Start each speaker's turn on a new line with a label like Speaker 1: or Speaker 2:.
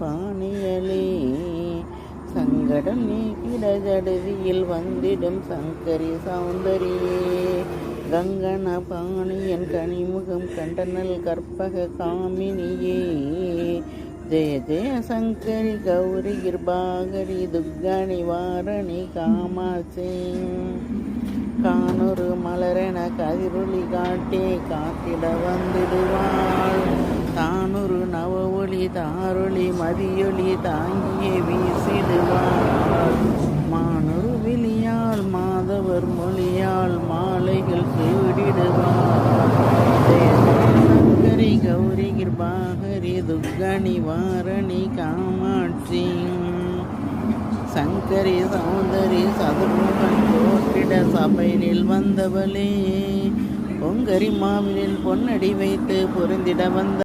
Speaker 1: பாணியலே. சங்கடம் நீக்கிட ஜடுதியில் வந்திடும் சங்கரி சௌந்தரியே. கங்கண பாணியன் கனிமுகம் கண்டனல் கற்பக காமினியே. ஜெய ஜெய சங்கரி கௌரி கிருபாகரி துர்கா நிவாரணி காமாட்சி காணொரு மலரென கதிரொளி காட்டே காத்திட வந்திடு. தாருளி மதியொளி தாங்கியே வீசிடுவார். மானொரு விழியால் மாதவர் மொழியால் மாலைகள் சூடிடுவாள் சங்கரி கௌரி கிருபாகரி துக்கணி வாரணி காமாட்சி. சங்கரி சௌந்தரி சதுர்முகன் போற்றிட சபையினில் வந்தவளே. பொங்கரி மாவினில் பொன்னடி வைத்து பொருந்திட வந்த